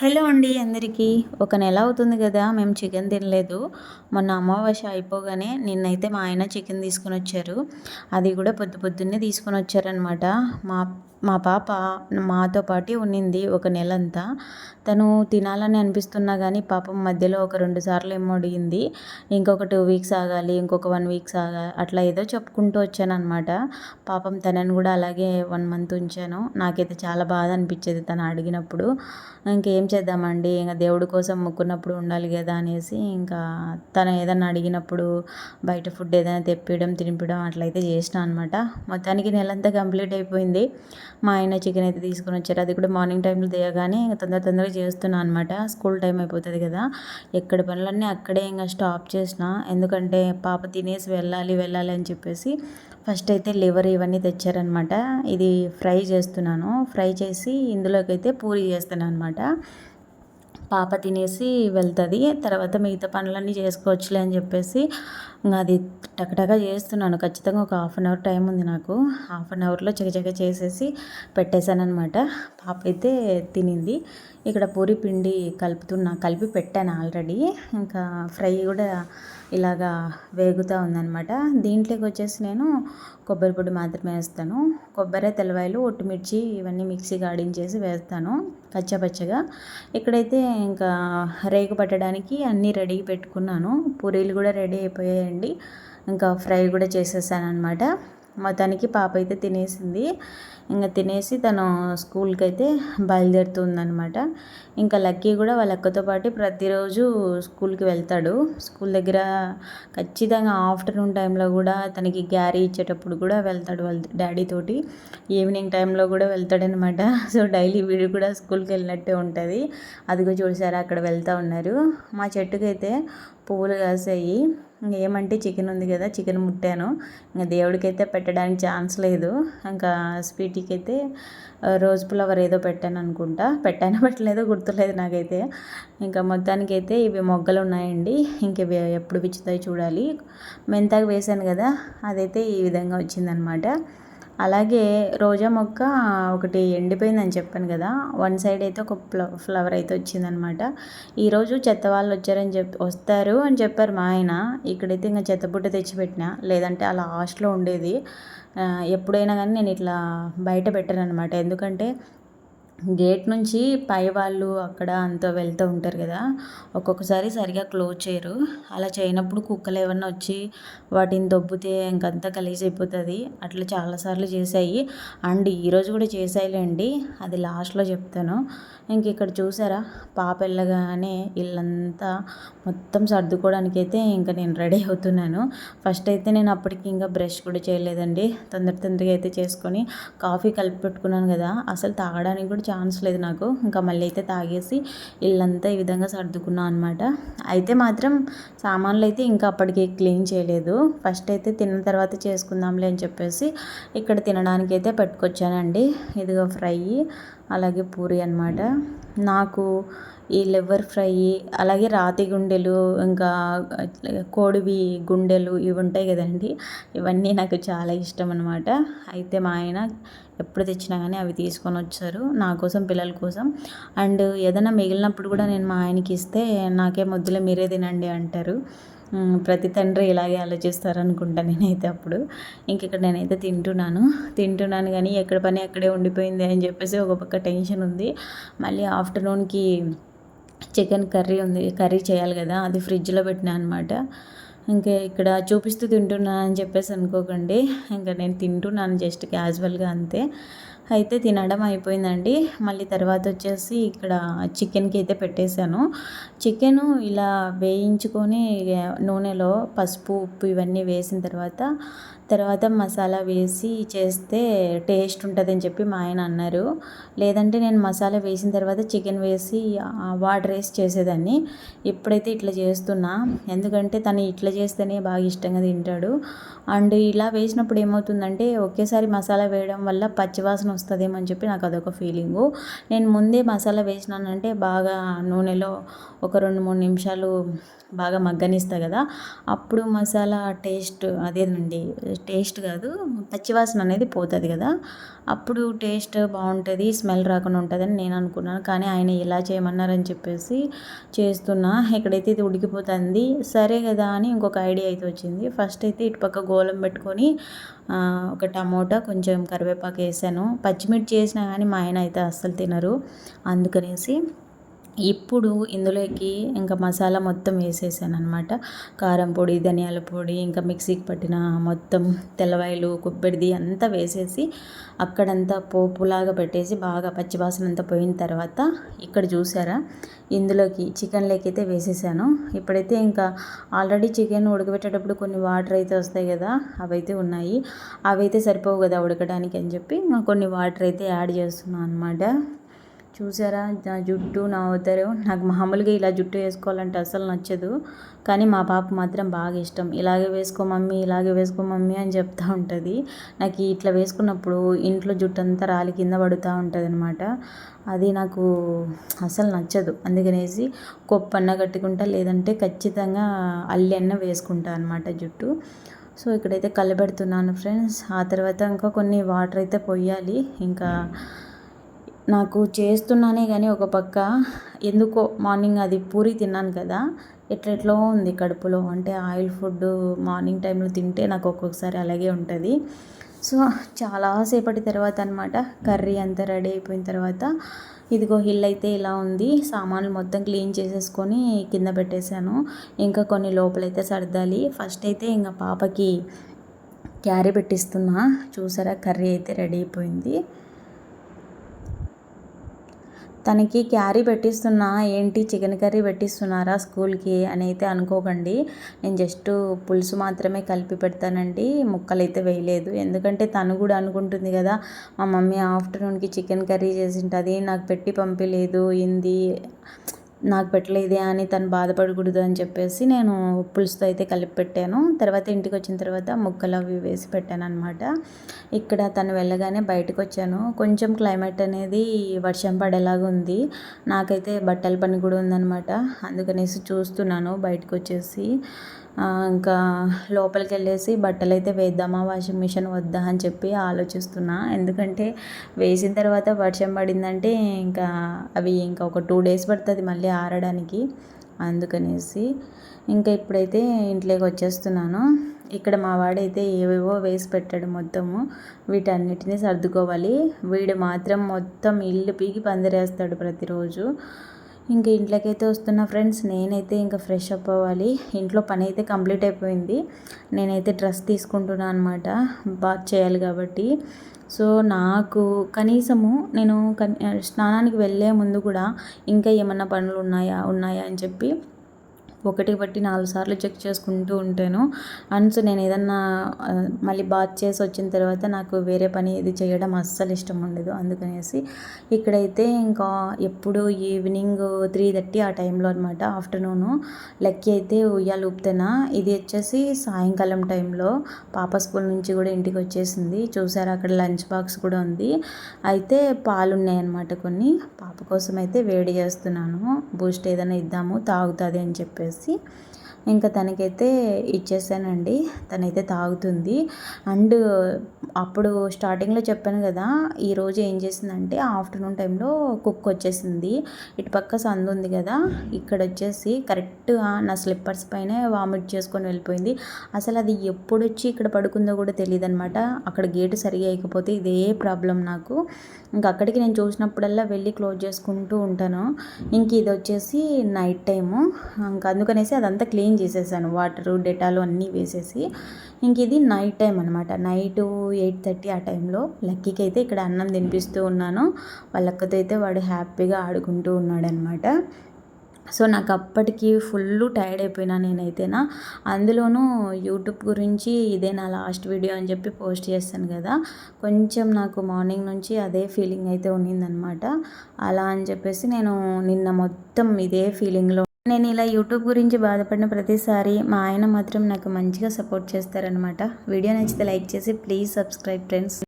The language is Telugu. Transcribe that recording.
హలో అండి అందరికీ. ఒక నెల అవుతుంది కదా మేము చికెన్ తినలేదు. మొన్న అమావాస్య అయిపోగానే నిన్నైతే మా ఆయన చికెన్ తీసుకొని వచ్చారు. అది కూడా పొద్దు పొద్దున్నే తీసుకొని వచ్చారనమాట మా మా పాప మాతో పాటే ఉన్నింది ఒక నెలంతా. తను తినాలని అనిపిస్తున్నా కానీ పాపం మధ్యలో ఒక రెండు సార్లు ఏమో అడిగింది. ఇంకొక టూ వీక్స్ ఆగాలి ఇంకొక వన్ వీక్స్ ఆగాలి అట్లా ఏదో చెప్పుకుంటూ వచ్చానమాట పాపం తనని కూడా అలాగే వన్ మంత్ ఉంచాను. నాకైతే చాలా బాధ అనిపించేది తను అడిగినప్పుడు. ఇంకేం చేద్దామండి? ఇంకా దేవుడి కోసం మొక్కున్నప్పుడు ఉండాలి కదా అనేసి ఇంకా తను ఏదన్నా అడిగినప్పుడు బయట ఫుడ్ ఏదైనా తెప్పియడం తినిపించడం అట్లయితే చేసిన అనమాట మొత్తానికి నెలంతా కంప్లీట్ అయిపోయింది. మా ఆయన చికెన్ అయితే తీసుకొని వచ్చారు. అది కూడా మార్నింగ్ టైంలో తీయగానే తొందర తొందరగా చేస్తున్నాను అనమాట స్కూల్ టైం అయిపోతుంది కదా. ఎక్కడ పనులన్నీ అక్కడే ఇంకా స్టాప్ చేసిన. ఎందుకంటే పాప తినేసి వెళ్ళాలి వెళ్ళాలి అని చెప్పేసి ఫస్ట్ అయితే లివర్ ఇవన్నీ తెచ్చారనమాట ఇది ఫ్రై చేస్తున్నాను. ఫ్రై చేసి ఇందులోకైతే పూరి చేస్తాను అనమాట పాప తినేసి వెళ్తుంది. తర్వాత మిగతా పనులన్నీ చేసుకోవచ్చులే అని చెప్పేసి ఇంకా అది టకటగా చేస్తున్నాను. ఖచ్చితంగా ఒక హాఫ్ అన్ అవర్ టైం ఉంది నాకు. హాఫ్ అన్ అవర్లో చకచక చేసేసి పెట్టేశాను అనమాట పాప అయితే తినింది. ఇక్కడ పూరి పిండి కలుపుతున్నా కలిపి పెట్టాను ఆల్రెడీ. ఇంకా ఫ్రై కూడా ఇలాగా వేగుతూ ఉందనమాట దీంట్లోకి వచ్చేసి నేను కొబ్బరి పొడి మాత్రమే వేస్తాను. కొబ్బరి తెల్లవాయలు ఒట్టుమిర్చి ఇవన్నీ మిక్సీ గాడించేసి వేస్తాను కచ్చపచ్చగా ఇక్కడైతే ఇంకా రేగు పట్టడానికి అన్నీ రెడీ పెట్టుకున్నాను. పూరీలు కూడా రెడీ అయిపోయాయండి. ఇంకా ఫ్రై కూడా చేసేసాను అనమాట మొత్తానికి పాప అయితే తినేసింది. ఇంకా తినేసి తను స్కూల్కి అయితే బయలుదేరుతుందనమాట ఇంకా లక్కీ కూడా వాళ్ళ అక్కతో పాటు ప్రతిరోజు స్కూల్కి వెళ్తాడు. స్కూల్ దగ్గర ఖచ్చితంగా ఆఫ్టర్నూన్ టైంలో కూడా తనకి గ్యారీ ఇచ్చేటప్పుడు కూడా వెళ్తాడు వాళ్ళ డాడీ తోటి. ఈవినింగ్ టైంలో కూడా వెళ్తాడనమాట సో డైలీ వీడు కూడా స్కూల్కి వెళ్ళినట్టే ఉంటుంది. అదిగో చూసారా అక్కడ వెళ్తూ ఉన్నారు. మా చెట్టుకైతే పువ్వులు కాసాయి. ఏమంటే చికెన్ ఉంది కదా చికెన్ ముట్టాను. ఇంకా దేవుడికైతే పెట్టడానికి ఛాన్స్ లేదు. ఇంకా స్వీటీకి అయితే రోజ్ ఫ్లవర్ ఏదో పెట్టాను అనుకుంటా. పెట్టాను పెట్టలేదో గుర్తులేదు నాకైతే. ఇంకా మొత్తానికి అయితే ఇవి మొగ్గలు ఉన్నాయండి. ఇంక ఇవి ఎప్పుడు పిచ్చుతాయి చూడాలి. మెంతాకు వేసాను కదా అదైతే ఈ విధంగా వచ్చిందనమాట. అలాగే రోజా మొక్క ఒకటి ఎండిపోయిందని చెప్పాను కదా వన్ సైడ్ అయితే ఒక ఫ్లవర్ అయితే వచ్చిందనమాట. ఈరోజు చెత్త వాళ్ళు వచ్చారని చెప్ వస్తారు అని చెప్పారు మా ఆయన. ఇక్కడైతే ఇంకా చెత్తబుట్ట తెచ్చిపెట్టిన లేదంటే ఆ లాస్ట్లో ఉండేది. ఎప్పుడైనా కానీ నేను ఇట్లా బయట పెట్టాను అనమాట ఎందుకంటే గేట్ నుంచి పై వాళ్ళు అక్కడ అంతా వెళ్తూ ఉంటారు కదా ఒక్కొక్కసారి సరిగా క్లోజ్ చేయరు. అలా చేయనప్పుడు కుక్కలు ఏమన్నా వచ్చి వాటిని దొబ్బితే ఇంకంతా గలీజ్ అయిపోతుంది. అట్లా చాలాసార్లు చేశాయి. అండ్ ఈరోజు కూడా చేసాయిలేండి అది లాస్ట్లో చెప్తాను. ఇంక ఇక్కడ చూసారా? పాప వెళ్ళగానే ఇల్లంతా మొత్తం సర్దుకోవడానికి అయితే ఇంకా నేను రెడీ అవుతున్నాను. ఫస్ట్ అయితే నేను అప్పటికి ఇంకా బ్రష్ కూడా చేయలేదండి. తొందర తొందరగా అయితే చేసుకొని కాఫీ కలిపి పెట్టుకున్నాను కదా అసలు తాగడానికి కూడా ఛాన్స్ లేదు నాకు. ఇంకా మళ్ళీ అయితే తాగేసి ఇల్లంతా ఈ విధంగా సర్దుకున్నాను అనమాట అయితే మాత్రం సామాన్లు అయితే ఇంకా అప్పటికి క్లీన్ చేయలేదు. ఫస్ట్ అయితే తిన్న తర్వాత చేసుకుందాంలే అని చెప్పేసి ఇక్కడ తినడానికి అయితే పెట్టుకొచ్చానండి. ఇదిగో ఫ్రై అలాగే పూరి అనమాట నాకు ఈ లివర్ ఫ్రై అలాగే రాతి గుండెలు ఇంకా కోడివి గుండెలు ఇవి ఉంటాయి కదండి. ఇవన్నీ నాకు చాలా ఇష్టం అనమాట అయితే మా ఆయన ఎప్పుడు తెచ్చినా కానీ అవి తీసుకొని వచ్చారు నా కోసం పిల్లల కోసం. అండ్ ఏదైనా మిగిలినప్పుడు కూడా నేను మా ఆయనకి ఇస్తే నాకే మొద్దులే మీరే తినండి అంటారు. ప్రతి తండ్రి ఇలాగే ఆలోచిస్తారు అనుకుంటా నేనైతే అప్పుడు. ఇంకెక్కడ నేనైతే తింటున్నాను. తింటున్నాను కానీ ఎక్కడ పని అక్కడే ఉండిపోయింది అని చెప్పేసి ఒక పక్క టెన్షన్ ఉంది. మళ్ళీ ఆఫ్టర్నూన్కి చికెన్ కర్రీ ఉంది కర్రీ చేయాలి కదా అది ఫ్రిడ్జ్లో పెట్టినా అనమాట ఇంకా ఇక్కడ చూపిస్తూ తింటున్నాను అని చెప్పేసి అనుకోకండి. ఇంకా నేను తింటున్నాను జస్ట్ క్యాజువల్గా అంతే. అయితే తినడం అయిపోయిందండి. మళ్ళీ తర్వాత వచ్చేసి ఇక్కడ చికెన్కి అయితే పెట్టేశాను. చికెను ఇలా వేయించుకొని నూనెలో పసుపు ఉప్పు ఇవన్నీ వేసిన తర్వాత తర్వాత మసాలా వేసి చేస్తే టేస్ట్ ఉంటుందని చెప్పి మా ఆయన అన్నారు. లేదంటే నేను మసాలా వేసిన తర్వాత చికెన్ వేసి వాటర్ వేసి చేసేదాన్ని. ఇప్పుడైతే ఇట్లా చేస్తున్నా. ఎందుకంటే తను ఇట్లా చేస్తేనే బాగా ఇష్టంగా తింటాడు. అండ్ ఇలా వేసినప్పుడు ఏమవుతుందంటే ఒకేసారి మసాలా వేయడం వల్ల పచ్చివాసన వస్తుందేమో అని చెప్పి నాకు అదొక ఫీలింగు. నేను ముందే మసాలా వేసినానంటే బాగా నూనెలో ఒక రెండు మూడు నిమిషాలు బాగా మగ్గనిస్తా కదా. అప్పుడు మసాలా టేస్ట్ అదేనండి టేస్ట్ కాదు పచ్చివాసన అనేది పోతుంది కదా. అప్పుడు టేస్ట్ బాగుంటుంది స్మెల్ రాకుండా ఉంటుందని నేను అనుకున్నాను. కానీ ఆయన ఇలా చేయమన్నారని చెప్పేసి చేస్తున్నా. ఇక్కడైతే ఇది ఉడికిపోతుంది సరే కదా అని ఇంకొక ఐడియా అయితే వచ్చింది. ఫస్ట్ అయితే ఇటుపక్క గోలం పెట్టుకొని ఒక టమోటా కొంచెం కరివేపాకు వేసాను. పచ్చిమిర్చి చేసినా కానీ మా ఆయన అయితే అస్సలు తినరు. అందుకనేసి ఇప్పుడు ఇందులోకి ఇంకా మసాలా మొత్తం వేసేసాను అనమాట కారం పొడి ధనియాల పొడి ఇంకా మిక్సీకి పట్టిన మొత్తం తెల్లవాయలు కొబ్బరిది అంతా వేసేసి అక్కడంతా పోపులాగా పెట్టేసి బాగా పచ్చివాసన అంతా పోయిన తర్వాత ఇక్కడ చూసారా? ఇందులోకి చికెన్ అయితే వేసేసాను. ఇప్పుడైతే ఇంకా ఆల్రెడీ చికెన్ ఉడకబెట్టేటప్పుడు కొన్ని వాటర్ అయితే వస్తాయి కదా అవైతే ఉన్నాయి. అవైతే సరిపోవు కదా ఉడకడానికి అని చెప్పి కొన్ని వాటర్ అయితే యాడ్ చేస్తున్నాను అనమాట చూసారా? నా జుట్టు నా ఉదరు నాకు మామూలుగా ఇలా జుట్టు వేసుకోవాలంటే అసలు నచ్చదు. కానీ మా పాప మాత్రం బాగా ఇష్టం. ఇలాగే వేసుకో మమ్మీ ఇలాగే వేసుకో మమ్మీ అని చెప్తూ ఉంటుంది. నాకు ఇట్లా వేసుకున్నప్పుడు ఇంట్లో జుట్టు అంతా రాలి కింద పడుతూ ఉంటుంది అనమాట అది నాకు అసలు నచ్చదు. అందుకనేసి కొప్పన్న కట్టుకుంటా లేదంటే ఖచ్చితంగా అల్లి అన్న వేసుకుంటా అనమాట జుట్టు. సో ఇక్కడైతే కలబెడుతున్నాను ఫ్రెండ్స్. ఆ తర్వాత ఇంకా కొన్ని వాటర్ అయితే పొయ్యాలి ఇంకా నాకు చేస్తున్నానే కానీ ఒక పక్క ఎందుకో మార్నింగ్ అది పూరి తిన్నాను కదా ఎట్లెట్లో ఉంది కడుపులో? అంటే ఆయిల్ ఫుడ్ మార్నింగ్ టైంలో తింటే నాకు ఒక్కొక్కసారి అలాగే ఉంటుంది. సో చాలాసేపటి తర్వాత అనమాట కర్రీ అంతా రెడీ అయిపోయిన తర్వాత ఇదిగో హిల్ అయితే ఇలా ఉంది సామాన్లు మొత్తం క్లీన్ చేసేసుకొని కింద పెట్టేశాను. ఇంకా కొన్ని లోపలైతే సర్దాలి. ఫస్ట్ అయితే ఇంకా పాపకి క్యారీ పెట్టిస్తున్నా. చూసారా? కర్రీ అయితే రెడీ అయిపోయింది. తనకి క్యారీ పెట్టిస్తున్నా ఏంటి చికెన్ కర్రీ పెట్టిస్తున్నారా స్కూల్కి అని అయితే అనుకోకండి. నేను జస్ట్ పులుసు మాత్రమే కలిపి పెడతానండి. ముక్కలు అయితే వేయలేదు. ఎందుకంటే తను కూడా అనుకుంటుంది కదా మా మమ్మీ ఆఫ్టర్నూన్కి చికెన్ కర్రీ చేసి ఉంటుంది నాకు పెట్టి పంపించలేదు ఇంది నాకు పెట్టలేదే అని తను బాధపడకూడదు అని చెప్పేసి నేను పులుసుతో అయితే కలిపి పెట్టాను. తర్వాత ఇంటికి వచ్చిన తర్వాత ముక్కలు అవి వేసి పెట్టాను అనమాట ఇక్కడ తను వెళ్ళగానే బయటకు వచ్చాను. కొంచెం క్లైమేట్ అనేది వర్షం పడేలాగా ఉంది. నాకైతే బట్టల పని కూడా ఉందనమాట అందుకనేసి చూస్తున్నాను బయటకు వచ్చేసి. ఇంకా లోపలికి వెళ్ళేసి బట్టలు అయితే వేద్దామా వాషింగ్ మిషన్ వద్దా అని చెప్పి ఆలోచిస్తున్నా. ఎందుకంటే వేసిన తర్వాత వర్షం పడిందంటే ఇంకా అవి ఇంకా ఒక టూ డేస్ పడుతుంది మళ్ళీ ఆరడానికి. అందుకనేసి ఇంకా ఇప్పుడైతే ఇంట్లోకి వచ్చేస్తున్నాను. ఇక్కడ మా వాడైతే ఏవేవో వేసి పెట్టాడు మొత్తము. వీటన్నిటిని సర్దుకోవాలి. వీడు మాత్రం మొత్తం ఇల్లు పీకి పందిరేస్తాడు ప్రతిరోజు. ఇంక ఇంట్లోకి అయితే వస్తున్న ఫ్రెండ్స్ నేనైతే ఇంకా ఫ్రెష్ అప్ అవ్వాలి. ఇంట్లో పని అయితే కంప్లీట్ అయిపోయింది. నేనైతే డ్రెస్ తీసుకుంటున్నాను అనమాట బాత్ చేయాలి కాబట్టి. సో నాకు కనీసము నేను స్నానానికి వెళ్ళే ముందు కూడా ఇంకా ఏమన్నా పనులు ఉన్నాయా ఉన్నాయా అని చెప్పి ఒకటి బట్టి నాలుగు సార్లు చెక్ చేసుకుంటూ ఉంటాను. అండ్స్ నేను ఏదన్నా మళ్ళీ బాత్ చేసి వచ్చిన తర్వాత నాకు వేరే పని ఏది చేయడం అస్సలు ఇష్టం ఉండదు. అందుకనేసి ఇక్కడైతే ఇంకా ఎప్పుడు ఈవినింగ్ త్రీ థర్టీ ఆ టైంలో అనమాట ఆఫ్టర్నూను. లెక్కి అయితే ఉయ్యాలు ఊపుతేనా? ఇది వచ్చేసి సాయంకాలం టైంలో పాప స్కూల్ నుంచి కూడా ఇంటికి వచ్చేసింది. చూసారు అక్కడ లంచ్ బాక్స్ కూడా ఉంది. అయితే పాలు ఉన్నాయన్నమాట కొన్ని. పాప కోసం అయితే వేడి చేస్తున్నాను. బూస్ట్ ఏదైనా ఇద్దాము తాగుతుంది అని చెప్పేసి. చెప్పేసి ఇంకా తనకైతే ఇచ్చేసానండి. తనైతే తాగుతుంది. అండ్ అప్పుడు స్టార్టింగ్లో చెప్పాను కదా ఈరోజు ఏం చేసిందంటే ఆఫ్టర్నూన్ టైంలో కుక్ వచ్చేసింది. ఇటు పక్క సందు ఉంది కదా ఇక్కడ వచ్చేసి కరెక్ట్గా నా స్లిప్పర్స్ పైనే వామిట్ చేసుకొని వెళ్ళిపోయింది. అసలు అది ఎప్పుడు వచ్చి ఇక్కడ పడుకుందో కూడా తెలియదు అనమాట అక్కడ గేటు సరిగా అయిపోతే ఇదే ప్రాబ్లం నాకు. ఇంకా అక్కడికి నేను చూసినప్పుడల్లా వెళ్ళి క్లోజ్ చేసుకుంటూ ఉంటాను. ఇంక ఇది వచ్చేసి నైట్ టైము. ఇంకా అందుకనేసి అదంతా క్లీన్ చేసేసాను. వాటరు డెటాలు అన్నీ వేసేసి ఇంక ఇది నైట్ టైం అనమాట నైట్ ఎయిట్ థర్టీ ఆ టైంలో లక్కీకి అయితే ఇక్కడ అన్నం తినిపిస్తూ ఉన్నాను. వాళ్ళక్కతో అయితే వాడు హ్యాపీగా ఆడుకుంటూ ఉన్నాడనమాట సో నాకు అప్పటికి ఫుల్ టైర్డ్ అయిపోయినా నేనైతేనా. అందులోనూ యూట్యూబ్ గురించి ఇదే నా లాస్ట్ వీడియో అని చెప్పి పోస్ట్ చేస్తాను కదా. కొంచెం నాకు మార్నింగ్ నుంచి అదే ఫీలింగ్ అయితే ఉన్నిందనమాట అలా అని చెప్పేసి నేను నిన్న మొత్తం ఇదే ఫీలింగ్లో నేను ఇలా యూట్యూబ్ గురించి బాధపడిన ప్రతిసారి మా ఆయన మాత్రం నాకు మంచిగా సపోర్ట్ చేస్తారనమాట వీడియో నచ్చితే లైక్ చేసి ప్లీజ్ సబ్స్క్రైబ్ ఫ్రెండ్స్.